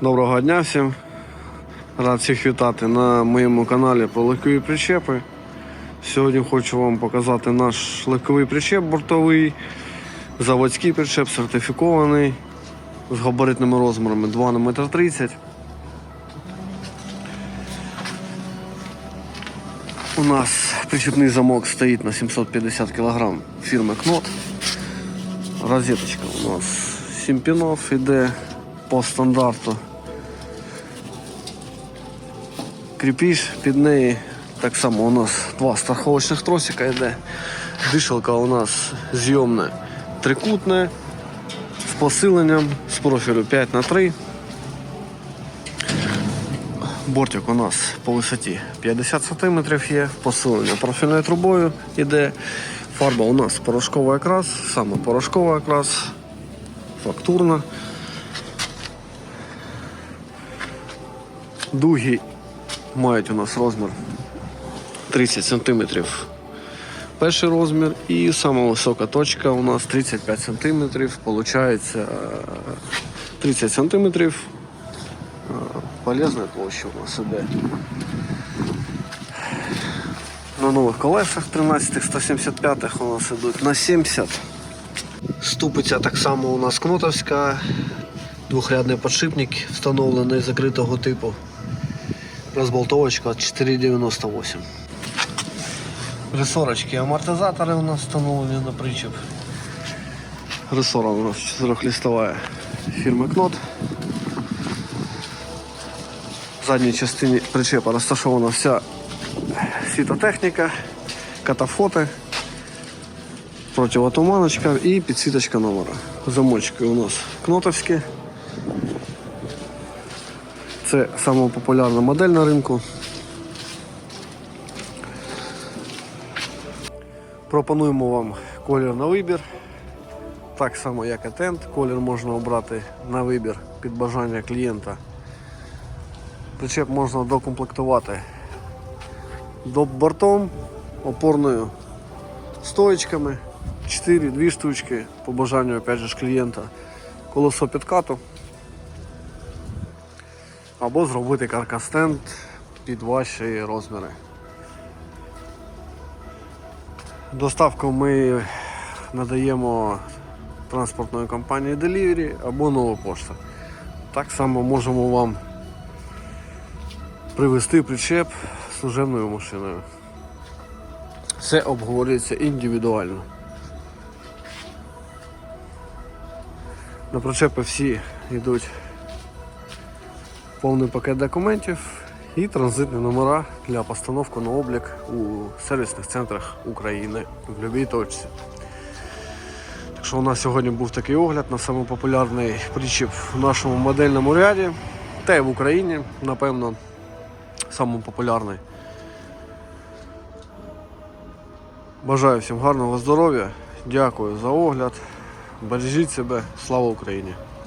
Доброго дня всім. Рад всіх вітати на моєму каналі про легкові причепи. Сьогодні хочу вам показати наш легковий причеп бортовий, заводський причеп, сертифікований з габаритними розмірами 2 на 1,30 м. У нас причепний замок стоїть на 750 кг фірми Кнот. Розеточка у нас 7 пінов іде по стандарту. Кріпіш під неї. Так само у нас два страховочних тросика йде. Дишалка у нас зйомне трикутне з посиленням з профілю 5 на 3 Бортик у нас по висоті 50 см є, посилення профільною трубою йде. Фарба у нас порошковий окрас, саме порошковий окрас, фактурна. Дуги мають у нас розмір 30 см. Перший розмір і сама висока точка у нас 35 см. Получається е, 30 см. Полезная площа у нас іде. На нових колесах 13 175 у нас ідуть на 70. Ступиця так само у нас кнутовська. Двохрядний подшипник встановлений закритого типу. Розболтовочка 4,98. Ресорочки, амортизатори у нас встановлені на причеп. Ресора у нас 4-листова фірми Кнот. В задній частині причепа розташована вся світотехніка, катафоти, противотуманочка і підсвіточка номера. Замочки у нас кнотовські. Це сама популярна модель на ринку. Пропонуємо вам колір на вибір. Так само, як і. Колір можна обрати на вибір під бажання клієнта. Причеп можна докомплектувати до бортом, опорною стоечками, 4-2 штучки по бажанню опять же, клієнта, колесо підкату. Або зробити каркастенд під ваші розміри. Доставку ми надаємо транспортної компанії Delivery або нова пошта. Так само можемо вам привезти причеп служебною машиною. Все обговорюється індивідуально. На причепи всі йдуть повний пакет документів і транзитні номера для постановки на облік у сервісних центрах України в будь-якій точці. Так що у нас сьогодні був такий огляд на найпопулярний причіп в нашому модельному ряді, та й в Україні, напевно, самий популярний. Бажаю всім гарного здоров'я, дякую за огляд. Бережіть себе, слава Україні!